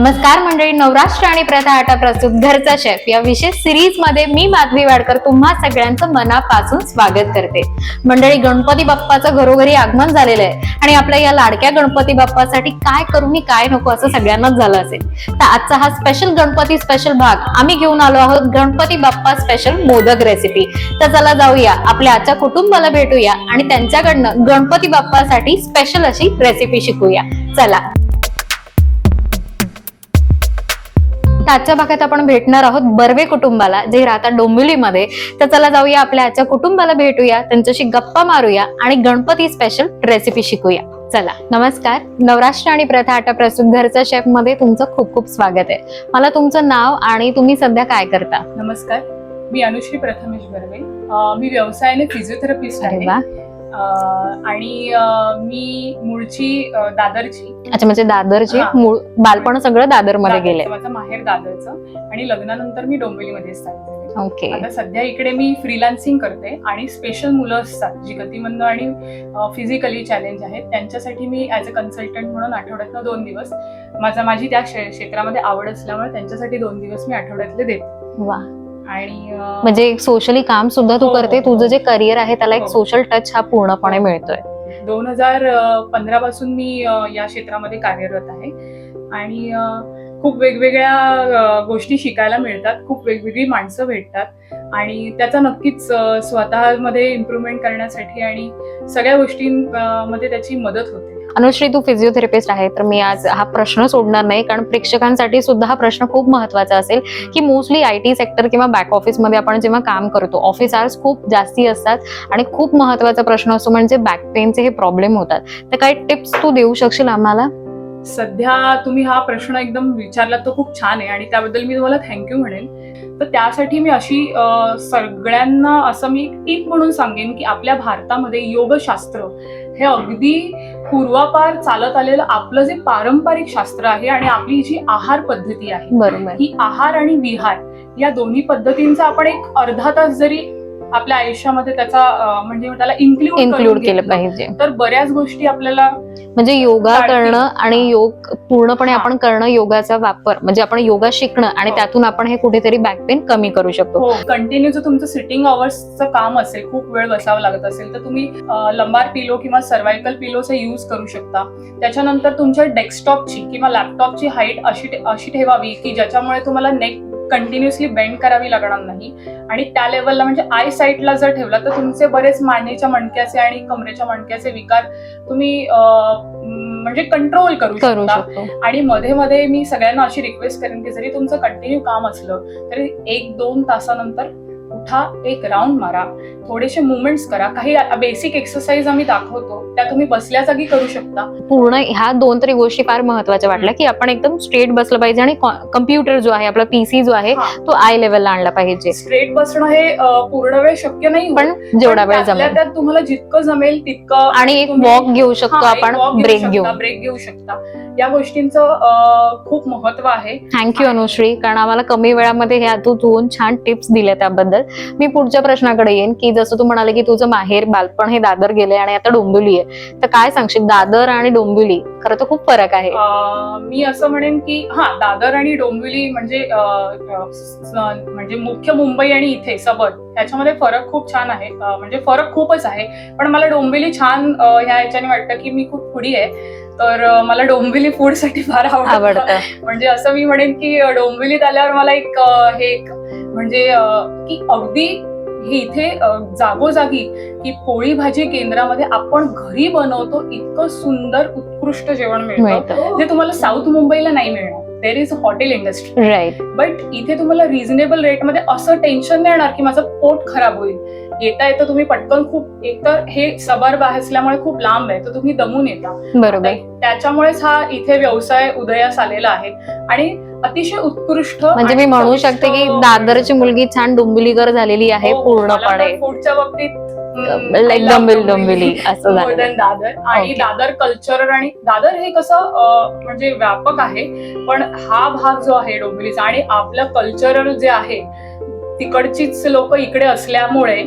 नमस्कार मंडळी नवराष्ट्र आणि प्रथा आटा प्रस्तुत. घरचा शेफ या विशेष सिरीजमध्ये मी माधवी वाडकर तुम्हा सगळ्यांचं मनापासून स्वागत करते. मंडळी गणपती बाप्पाचं घरोघरी आगमन झालेलं आहे आणि आपल्या या लाडक्या गणपती बाप्पासाठी काय करू मी काय नको असं सगळ्यांनाच झालं असेल. तर आजचा हा स्पेशल गणपती स्पेशल भाग आम्ही घेऊन आलो आहोत गणपती बाप्पा स्पेशल मोदक रेसिपी तर चला जाऊया आपल्या आजच्या कुटुंबाला भेटूया आणि त्यांच्याकडनं गणपती बाप्पासाठी स्पेशल अशी रेसिपी शिकूया. चला. तर आजच्या भागात आपण भेटणार आहोत बर्वे कुटुंबाला जे राहतात डोंबिवलीमध्ये. तर चला जाऊया आपल्या आजच्या कुटुंबाला भेटूया त्यांच्याशी गप्पा मारूया आणि गणपती स्पेशल रेसिपी शिकूया. चला नमस्कार. नवराष्ट्र आणि प्रथा आटा प्रस्तुत घरचा शेफमध्ये तुमचं खूप खूप स्वागत आहे. मला तुमचं नाव आणि तुम्ही सध्या काय करता? नमस्कार. मी अनुश्री प्रथमेश बर्वे. मी व्यवसायाने फिजिओथेरपिस्ट आहे. आणि मी मूळची दादरची. अच्छा म्हणजे दादरचे. मूळ बालपण सगळं दादरमध्ये गेले माझं माहेर दादरचं. आणि लग्नानंतर मी डोंबिवलीमध्ये स्थायिक झाले. ओके. आता सध्या इकडे मी फ्रीलान्सिंग करते आणि स्पेशल मुलं असतात जी गतिमंद आणि फिजिकली चॅलेंज आहेत. त्यांच्यासाठी मी ऍज अ कन्सल्टंट म्हणून आठवड्यातनं दोन दिवस माझा माझी त्या क्षे- क्षेत्रामध्ये आवड असल्यामुळे त्यांच्यासाठी दोन दिवस मी आठवड्यातले देते. वा. आणि म्हणजे सोशली काम सुद्धा तू हो, करते हो, तुझं हो. जे करिअर आहे त्याला एक. सोशल टच हा पूर्णपणे मिळतोय दोन हजार पंधरा पासून मी या क्षेत्रामध्ये कार्यरत आहे आणि खूप वेगवेगळ्या गोष्टी शिकायला मिळतात खूप वेगवेगळी माणसं भेटतात आणि त्याचा नक्कीच स्वतःमध्ये इम्प्रुव्हमेंट करण्यासाठी आणि सगळ्या गोष्टींमध्ये त्याची मदत होते अनुश्री तू फिजिओथेरपिस्ट आहे तर मी आज हा प्रश्न सोडणार नाही. कारण प्रेक्षकांसाठी सुद्धा हा प्रश्न खूप महत्त्वाचा असेल की मोस्टली आय टी सेक्टर किंवा बॅक ऑफिसमध्ये आपण जेव्हा काम करतो ऑफिस आवर्स खूप जास्ती असतात आणि खूप महत्त्वाचा प्रश्न असतो म्हणजे बॅक पेनचे हे प्रॉब्लेम होतात. तर काही टिप्स तू देऊ शकशील आम्हाला? सध्या तुम्ही हा प्रश्न एकदम विचारला तो खूप छान आहे आणि त्याबद्दल मी तुम्हाला थँक्यू म्हणेन तर त्यासाठी मी अशी सगळ्यांना असं मी टीप म्हणून सांगेन की आपल्या भारतामध्ये योगशास्त्र हे अगदी पूर्वापार चालत आलेलं आपलं जे पारंपरिक शास्त्र आहे आणि आपली जी आहार पद्धती आहे. ही आहार आणि विहार या दोन्ही पद्धतींचा आपण एक अर्धा तास जरी आपल्या आयुष्यामध्ये त्याचा म्हणजे त्याला इन्क्लूड इन्क्लूड केलं पाहिजे तर बऱ्याच गोष्टी आपल्याला म्हणजे योगा. करणं आणि योग पूर्णपणे हा. आपण करणं योगाचा वापर म्हणजे आपण योगा शिकणं आणि हो. त्यातून आपण हे कुठेतरी बॅक पेन कमी करू शकतो हो कंटिन्यू जर तुमचं सिटिंग अवर्सचं काम असेल खूप वेळ बसावं लागत असेल तर तुम्ही लंबार पिलो किंवा सर्वायकल पिलोचा यूज करू शकता त्याच्यानंतर तुमच्या डेस्कटॉपची किंवा लॅपटॉपची हाईट अशी अशी ठेवावी की ज्याच्यामुळे तुम्हाला नेक कंटिन्युअसली बेंड करावी लागणार नाही. आणि त्या लेवलला म्हणजे आय साईटला जर ठेवला तर तुमचे बरेच मानेच्या मणक्याचे आणि कमरेच्या मणक्याचे विकार तुम्ही म्हणजे कंट्रोल करू शकतो. आणि मध्ये मध्ये मी सगळ्यांना अशी रिक्वेस्ट करेन की जरी तुमचं कंटिन्यू काम असलं तरी एक दोन तासानंतर उठा एक राऊंड मारा. थोडेसे मुवमेंट्स करा. काही बेसिक एक्सरसाइज आम्ही दाखवतो. त्या तुम्ही बसल्या जागी करू शकता. पूर्ण ह्या दोन तरी गोष्टी फार महत्त्वाच्या वाटल्या की आपण एकदम स्ट्रेट बसलं पाहिजे आणि कम्प्युटर जो आहे आपला पीसी जो आहे. तो आय लेवलला आणला पाहिजे. स्ट्रेट बसणं हे पूर्ण वेळ शक्य नाही. पण जेवढा वेळ जमेल. त्यात तुम्हाला जितकं जमेल तितकं आणि एक वॉक घेऊ शकतो आपण घेऊ ब्रेक शकता, घेऊन ब्रेक घेऊ शकता. या गोष्टींचं खूप महत्त्व आहे. थँक्यू अनुश्री कारण आम्हाला कमी वेळामध्ये ह्या तू धुवून छान टिप्स दिल्या त्याबद्दल. मी पुढच्या प्रश्नाकडे येईन की जसं तू म्हणाले की तुझं माहेर बालपण हे दादर गेले आणि आता डोंबिवली आहे तर काय सांगशील दादर आणि डोंबिवली? खरं तर खूप फरक आहे. मी असं म्हणेन की हा दादर आणि डोंबिवली म्हणजे म्हणजे मुख्य मुंबई आणि इथे सबद ह्याच्यामध्ये फरक खूप छान आहे. म्हणजे फरक खूपच आहे. पण मला डोंबिवली छान ह्या ह्याच्याने वाटतं की मी खूप पुढी आहे. तर मला डोंबिवली फूडसाठी फार आवडतं. म्हणजे असं मी म्हणेन की डोंबिवलीत आल्यावर मला एक हे एक म्हणजे की अगदी हे इथे जागोजागी की पोळी भाजी केंद्रामध्ये आपण घरी बनवतो इतकं सुंदर उत्कृष्ट जेवण मिळतं. जे तुम्हाला साऊथ मुंबईला नाही मिळणार. There is a hotel industry right but इथे तुम्हाला रिझनेबल रेटमध्ये असं टेन्शन नाही येणार की माझं पोट खराब होईल. येता येता तुम्ही पटकन खूप एकतर हे सबर्ब असल्यामुळे खूप लांब आहे तर तुम्ही दमून येता. बरोबर. त्याच्यामुळेच हा इथे व्यवसाय उदयास आलेला आहे. आणि अतिशय उत्कृष्ट म्हणजे मी म्हणू शकते की दादरची मुलगी छान डोंबिवलीकर झालेली आहे हो, पूर्णपणे फूडच्या बाबतीत लाईक डोंबिवली. डोंबिवली असं दादर आणि. दादर कल्चर आणि दादर हे कसं म्हणजे व्यापक आहे पण हा भाग जो आहे डोंबिवलीचा आणि आपलं कल्चरल जे आहे तिकडचीच लोक इकडे असल्यामुळे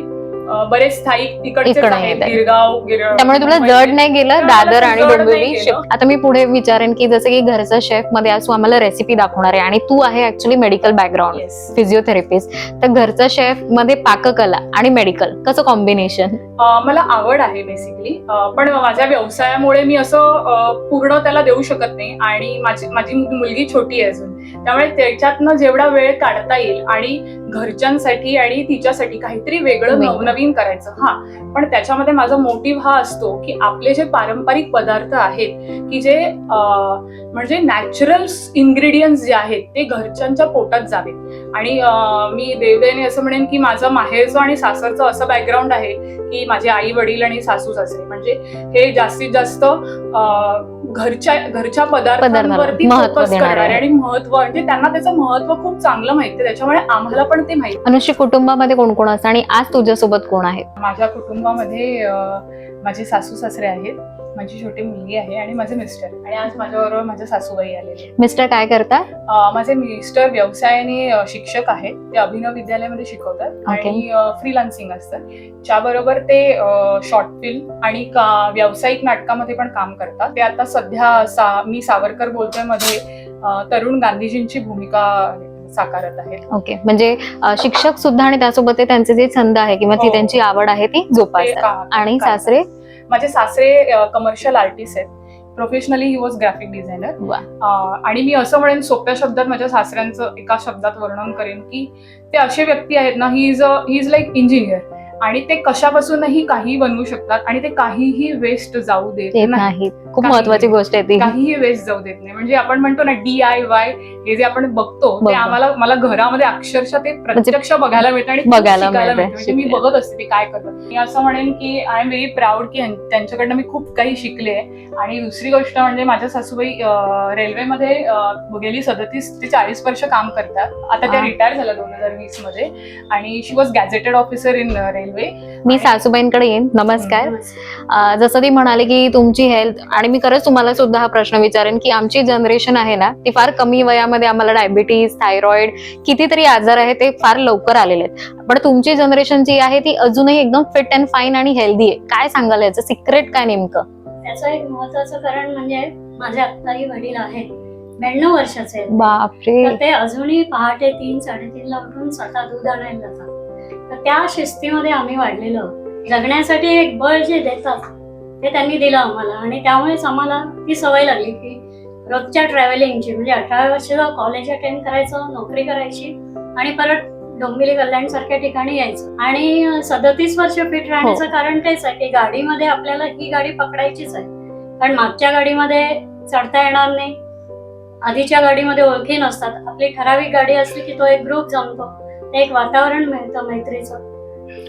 बरेच स्थायिक तिकडचेच इकडे आहेत. गिरगाव गिरगाव त्यामुळे तुला जड नाही गेलं? दादर आणि डोंबिवली. आता मी पुढे विचारेन की जसं की घरचा शेफमध्ये आज आम्हाला रेसिपी दाखवणार आहे आणि तू आहे ऍक्च्युली मेडिकल बॅकग्राऊंड. फिजिओथेरपिस्ट तर घरचा शेफमध्ये पाककला आणि मेडिकल कसं कॉम्बिनेशन मला आवड आहे बेसिकली पण माझ्या व्यवसायामुळे मी असं पूर्ण त्याला देऊ शकत नाही आणि माझी माझी मुलगी छोटी आहे अजून. त्यामुळे त्याच्यातनं जेवढा वेळ काढता येईल आणि घरच्यांसाठी आणि तिच्यासाठी काहीतरी वेगळं नवनवीन करायचं. हा. पण त्याच्यामध्ये माझा मोटिव्ह हा असतो की आपले जे पारंपरिक पदार्थ आहेत की जे म्हणजे नॅचरल इन्ग्रेडियंट्स जे आहेत ते घरच्यांच्या पोटात जावेत. आणि मी देवदेने असं म्हणेन की माझं माहेरचं आणि सासरचं असं बॅकग्राऊंड आहे की माझे आई वडील आणि सासू सासरे. म्हणजे हे जास्तीत जास्त घरच्या घरच्या पदार्थांवरती फोकस करणारे. आणि महत्त्व म्हणजे त्यांना त्याचं महत्त्व खूप चांगलं माहिती त्याच्यामुळे आम्हाला पण ते माहिती अनुश्री कुटुंबामध्ये कोण कोण असतं? आणि आज तुझ्यासोबत कोण आहे माझ्या कुटुंबामध्ये माझे सासू सासरे आहेत माझी छोटी मुलगी आहे आणि माझे मिस्टर. आणि आज माझ्याबरोबर माझ्या सासूबाई आलेले आहेत. मिस्टर काय करता? अं, माझे मिस्टर व्यवसायाने शिक्षक आहेत. ते अभिनव विद्यालयामध्ये शिकवतात. आणि फ्रीलान्सिंग असतात त्याबरोबर ते शॉर्ट फिल्म आणि व्यावसायिक नाटकामध्ये पण काम करतात. ते आता सध्या सा- मी सावरकर बोलतोयमध्ये तरुण गांधीजींची भूमिका साकारत आहेत. ओके. म्हणजे शिक्षक सुद्धा आणि त्यासोबत ते त्यांचे जे छंद आहे किंवा ती हो. त्यांची आवड आहे ती जोपासतात. आणि. सासरे? माझे सासरे कमर्शियल आर्टिस्ट आहेत. Professionally he was graphic designer. आणि मी असं म्हणेन सोप्या शब्दात माझ्या सासऱ्यांचं एका शब्दात वर्णन करेन की ते असे व्यक्ती आहेत ना he is a he is like engineer आणि ते कशापासूनही काही बनवू शकतात आणि ते काहीही वेस्ट जाऊ देत येत नाही नाही खूप महत्वाची. गोष्ट आहे ती. काहीही वेस्ट जाऊ देत नाही. म्हणजे आपण म्हणतो ना डी आय वाय हे जे आपण बघतो ते. आम्हाला मला घरामध्ये अक्षरशः ते प्रत्यक्ष बघायला मिळतं आणि म्हणजे बघायला मिळतं, म्हणजे मी. बघत असते ते काय करतात मी असं म्हणेन की आय एम व्हेरी प्राऊड की त्यांच्याकडनं मी खूप काही शिकले आणि दुसरी गोष्ट म्हणजे माझ्या सासूबाई रेल्वेमध्ये गेली सदतीस ते चाळीस वर्ष काम करतात. आता त्या. रिटायर झाल्या दोन हजार वीसमध्ये आणि she was gazetted officer in railway मी सासूबाईंकडे येईन. नमस्कार. जसं ती म्हणाली की तुमची हेल्थ आणि मी खरंच तुम्हाला सुद्धा हा प्रश्न विचारेन की आमची जनरेशन आहे ना ती फार कमी वयामध्ये आम्हाला डायबिटीज थायरॉइड कितीतरी आजार आहे ते फार लवकर आलेले आहेत. पण तुमची जनरेशन जी आहे ती अजूनही एकदम फिट अँड फाईन आणि हेल्दी आहे. काय सांगाल याचं? सिक्रेट काय नेमकं? त्याचं एक महत्वाचं कारण म्हणजे माझे आत्ताही वडील आहेत. ब्याण्णव वर्षाचे आहेत. बापरे. ते अजूनही पहाटे तीन साडेतीनला उठून स्वतः दूध आणायला जातात. तर त्या शिस्तीमध्ये आम्ही वाढलेलो. जगण्यासाठी एक बळ जे देतात ते त्यांनी दिलं आम्हाला. आणि त्यामुळेच आम्हाला ती सवय लागली की रोजच्या ट्रॅव्हलिंगची म्हणजे अठरा वर्ष कॉलेज अटेंड करायचं नोकरी करायची आणि परत डोंबिवली कल्याण सारख्या ठिकाणी यायचं. आणि सदतीस वर्ष फिट राहण्याचं कारण तेच आहे की गाडीमध्ये आपल्याला ही गाडी पकडायचीच आहे. कारण मागच्या गाडीमध्ये चढता येणार नाही. आधीच्या गाडीमध्ये ओळखी नसतात. आपली ठराविक गाडी असली की तो एक ग्रुप जमतो. ते एक वातावरण मिळतं मैत्रीचं.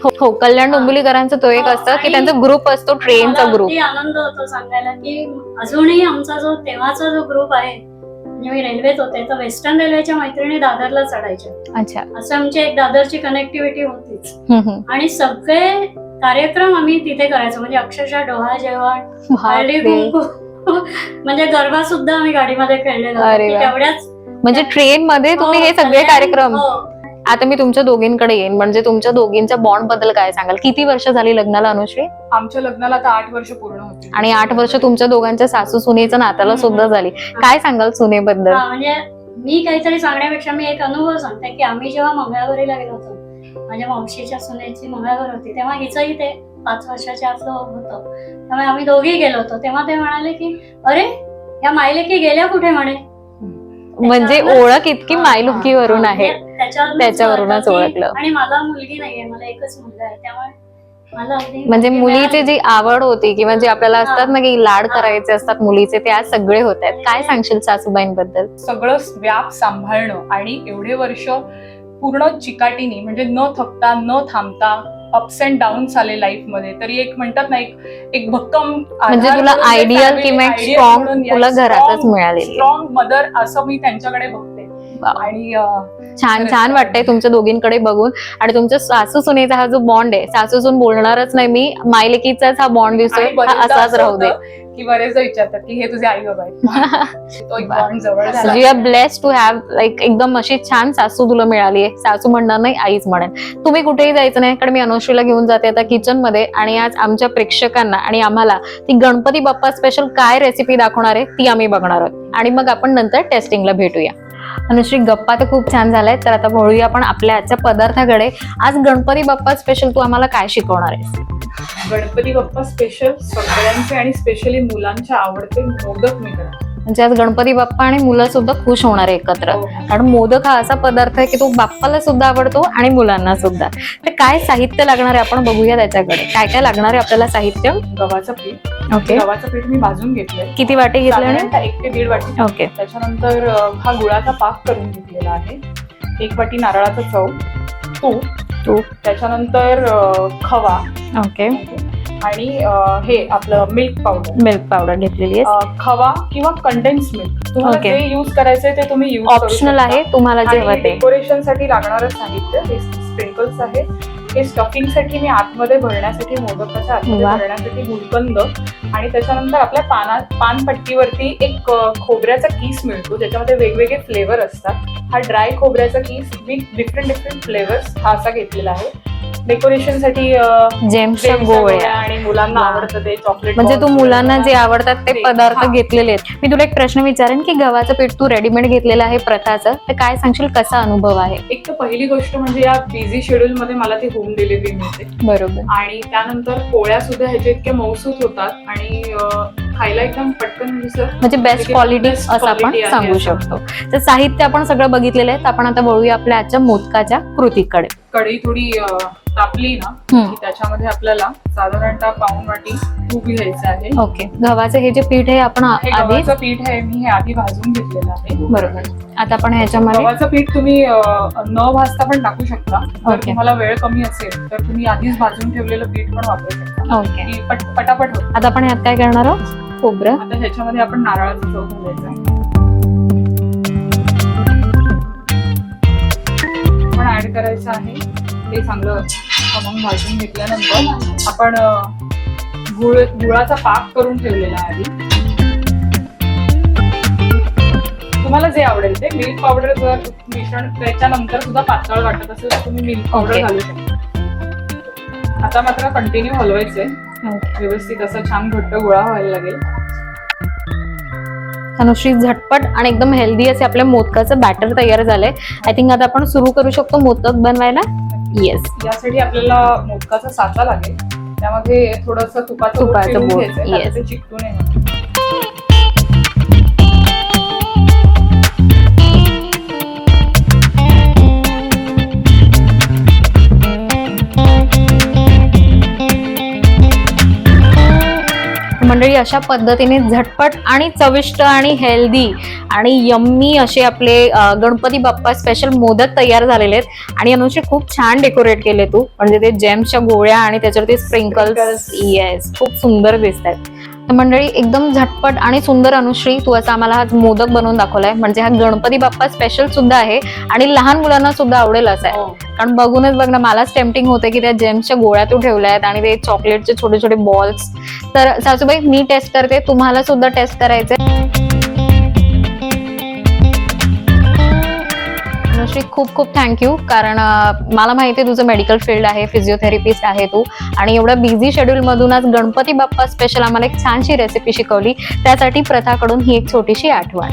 हो हो कल्याण डोंबिवलीकरांचा तो एक असतं की त्यांचा ग्रुप असतो ट्रेनचा ग्रुप आनंद होतो सांगायला की अजूनही आमचा जो तेव्हाचा जो ग्रुप आहे म्हणजे मी रेल्वेत होते तर वेस्टर्न रेल्वेच्या मैत्रिणी दादरला चढायच्या अच्छा असं आमची एक दादरची कनेक्टिव्हिटी होतीच. आणि सगळे कार्यक्रम आम्ही तिथे करायचो म्हणजे अक्षरशः डोहा जेवण हळदी. कुंकू म्हणजे गरबा सुद्धा आम्ही गाडीमध्ये खेळलेलो. तेवढ्याच म्हणजे ट्रेन मध्ये तुम्ही हे हो, सगळे कार्यक्रम हो. आता मी तुमच्या दोघींकडे येईन. म्हणजे तुमच्या दोघींच्या बॉन्डबद्दल काय सांगाल? किती वर्ष झाली लग्नाला अनुश्री? आमच्या लग्नाला आता आठ वर्ष पूर्ण होती आणि आठ वर्ष तुमच्या दोघांच्या सासू सुनेच्या नात्याला सुद्धा झाली. काय सांगाल सुनेबद्दल? हा, म्हणजे मी काहीतरी सांगण्यापेक्षा मी एक अनुभव सांगते की आम्ही जेव्हा मंगळागौरीला गेलो होतो माझ्या मावशीच्या सुनेची मंगळागौर होती तेव्हा हिचंही ते पाच वर्षाच्या आतलं होतं. त्यामुळे आम्ही दोघी गेलो होतो. तेव्हा ते म्हणाले की अरे या मायलेकी गेल्या कुठे म्हणे? म्हणजे ओळख इतकी मायलुकीवरून हा, आहे म्हणजे त्याच्यावरूनच ओळखलं. आणि मला मुलगी नाहीये मला एकच मुलगा आहे त्यामुळे म्हणजे मुलीची. जी आवड होती किंवा जे आपल्याला असतात ना की लाड. करायचे असतात मुलीचे ते आज सगळे होत आहेत काय सांगशील सासूबाईंबद्दल सगळं व्याप सांभाळणं आणि एवढे वर्ष पूर्ण चिकाटीने म्हणजे न थकता न थांबता अप्स अँड डाऊन्स आले लाईफमध्ये तरी एक म्हणतात ना एक एक भक्कम म्हणजे तुला आयडियल किंवा स्ट्रॉंग तुला घरातच मिळालेली. स्ट्रॉंग मदर असं मी त्यांच्याकडे बघते. आणि छान छान. वाटतंय तुमच्या दोघींकडे बघून. आणि तुमच्या सासू सुनेचा हा जो बॉन्ड आहे सासू सून बोलणारच नाही मी मायलेकीचाच हा बॉन्ड दिसतोय असाच असं राहू दे. की बरेचदा विचारतात की हे तुझे आई बाबा you are blessed to have like एकदम अशी छान सासू तुला मिळाली आहे. सासू म्हणणार नाही आईच म्हणेन तुम्ही कुठेही जायचं नाही कारण मी अनुश्रीला घेऊन जाते आता किचनमध्ये. आणि आज आमच्या प्रेक्षकांना आणि आम्हाला ती गणपती बाप्पा स्पेशल काय रेसिपी दाखवणार आहे ती आम्ही बघणार आहोत. आणि मग आपण नंतर टेस्टिंगला भेटूया. अनुश्री गप्पा तर खूप छान झाल्या तर आता वळूया आपण आपल्या आजच्या पदार्थाकडे. आज गणपती बाप्पा स्पेशल तू आम्हाला काय शिकवणार आहेस? गणपती बाप्पा स्पेशल सगळ्यांचे आणि स्पेशली मुलांचे आवडते मोदक मी करते. म्हणजे आज गणपती बाप्पा आणि मुलं सुद्धा खुश होणार आहे एकत्र. हो. कारण मोदक हा असा पदार्थ आहे की तो बाप्पाला सुद्धा आवडतो आणि मुलांना सुद्धा. तर काय साहित्य लागणार आहे आपण बघूया त्याच्याकडे. काय काय लागणार आहे आपल्याला साहित्य? गव्हाचं पीठ. ओके. गव्हाचं पीठ मी भाजून घेतलंय. किती वाटे घेतले आणि? एक ते दीड वाटी. ओके. त्याच्यानंतर हा गुळाचा पाक करून घेतलेला आहे. एक वाटी नारळाचं चव. तूप. तूप. त्याच्यानंतर खवा. ओके. आणि हे आपलं मिल्क पावडर मिल्क पावडर घेतलेली आहे. खवा किंवा कंडेन्स मिल्क तुम्हाला Okay. जे युज करायचंय ते तुम्ही युज ऑप्शनल आहे तुम्हाला जे हवं ते. डेकोरेशनसाठी लागणारं साहित्य हे स्प्रिंकल्स आहे. हे स्टफिंगसाठी मी आतमध्ये भरण्यासाठी मोदकाच्या आतमध्ये वा. भरण्यासाठी गुलकंद आणि त्याच्यानंतर आपल्या पाना पानपट्टीवरती एक अ, खोबऱ्याचा किस मिळतो ज्याच्यामध्ये वेगवेगळे फ्लेवर असतात. हा ड्राय खोबऱ्याचा किस विथ डिफरंट डिफरंट फ्लेवर्स हा असा घेतलेला आहे. डेकोरेशनसाठी जेम्सच्या गोळ्या. आणि मुलांना. आवडतं ते चॉकलेट म्हणजे तू मुलांना जे आवडतात ते पदार्थ. घेतलेले आहेत. मी तुला एक प्रश्न विचारेन की गव्हाचं पीठ तू रेडीमेड घेतलेलं आहे प्रथाचं तर काय सांगशील? कसा अनुभव आहे? एक तर पहिली गोष्ट म्हणजे या बिझी शेड्यूल मध्ये मला ती होम डिलिव्हरी मिळते. बरोबर. आणि त्यानंतर पोळ्या सुद्धा ह्याच्या इतक्या मौसूत होतात आणि खायला एकदम पटकन म्हणजे असं म्हणजे बेस्ट क्वालिटी असं आपण सांगू. शकतो. तर साहित्य आपण सगळं बघितलेलं आहे. तर आपण आता वळूया आपल्या आजच्या मोदकाच्या कृतीकडे. कढई थोडी तापली ना. की त्याच्यामध्ये आपल्याला साधारणतः पाऊन वाटी तूप घ्यायचं आहे. ओके. गव्हाचं हे जे पीठ आहे आपण हे आधी गव्हाचं पीठ आहे मी हे आधी भाजून घेतलेलं आहे. बरोबर. आता आपण ह्याच्यामध्ये गव्हाचं पीठ तुम्ही अं, न भाजता पण टाकू शकता. जर Okay. तुम्हाला वेळ कमी असेल तर तुम्ही आधीच भाजून ठेवलेलं पीठ पण वापरू शकता. ओके. की पट पटापट होतं. आता आपण ह्यात काय करणार आहोत? खोबरं. आता ह्याच्यामध्ये आपण नारळाचं चव घालायचं आहे. आपण ऍड करायचं आहे. ते चांगलं खमंग भाजून घेतल्यानंतर आपण गुळ गुळाचा पाक करून ठेवलेला आहे. आधी तुम्हाला जे आवडेल ते मिल्क पावडर जर मिश्रण त्याच्यानंतर सुद्धा पातळ वाटत असेल तर तुम्ही मिल्क पावडर. घालू शकता. आता मात्र कंटिन्यू हलवायचंय. व्यवस्थित असं छान घट्ट गोळा व्हायला लागेल. अनुश्री झटपट आणि एकदम हेल्दी असे आपल्या मोदकाचं बॅटर तयार झालंय. आय थिंक आता आपण सुरू करू शकतो मोदक बनवायला. येस यासाठी आपल्याला मोदकाचा साचा लागेल. त्यामध्ये थोडस तुपाचं तुपाचं बोट, घ्यायचंय, yes. त्याचं मंडळी अशा पद्धतीने झटपट आणि चविष्ट आणि हेल्दी आणि यम्मी असे आपले गणपती बाप्पा स्पेशल मोदक तयार झालेले आहेत. आणि अनुश्री खूप छान डेकोरेट केले तू. म्हणजे ते जेम्सच्या गोळ्या आणि त्याच्यावरती स्प्रिंकल्स. येस खूप सुंदर दिसत आहेत मंडळी एकदम झटपट आणि सुंदर अनुश्री तू असं आम्हाला आज मोदक बनवून दाखवलाय. म्हणजे हा गणपती बाप्पा स्पेशल सुद्धा आहे आणि लहान मुलांना सुद्धा आवडेल असं आहे. हो. कारण बघूनच बघ ना मलाच टेम्पटिंग होते की त्या जेम्सच्या गोळ्या तू ठेवल्या आहेत आणि ते चॉकलेटचे छोटे छोटे बॉल्स तर सासूबाई मी टेस्ट करते तुम्हाला सुद्धा टेस्ट करायचे अनुश्री खूप खूप थँक्यू कारण मला माहिती आहे तुझं मेडिकल फील्ड आहे फिजिओथेरपिस्ट आहे तू. आणि एवढ्या बिझी शेड्यूलमधूनच गणपती बाप्पा स्पेशल आम्हाला एक छानशी रेसिपी शिकवली. त्यासाठी प्रथाकडून ही एक छोटीशी आठवण.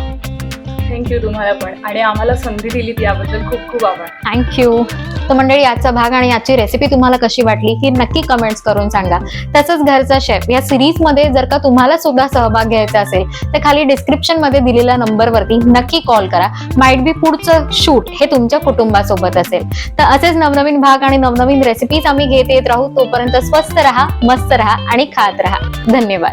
थँक्यू तुम्हाला पण. आणि आम्हाला संधी दिली याबद्दल खूप खूप आभार. थँक्यू. तर मंडळी आजचा भाग आणि आजची रेसिपी तुम्हाला कशी वाटली ही नक्की कमेंट्स करून सांगा. तसंच घरचा शेफ या सिरीजमध्ये जर का तुम्हाला सुद्धा सहभाग घ्यायचा असेल तर खाली डिस्क्रिप्शनमध्ये दिलेल्या नंबरवरती नक्की कॉल करा. माइट बी पुढचं शूट हे तुमच्या कुटुंबासोबत असेल. तर असेच नवनवीन भाग आणि नवनवीन रेसिपीज आम्ही घेत येत राहू. तोपर्यंत स्वस्त राहा मस्त राहा आणि खात राहा. धन्यवाद.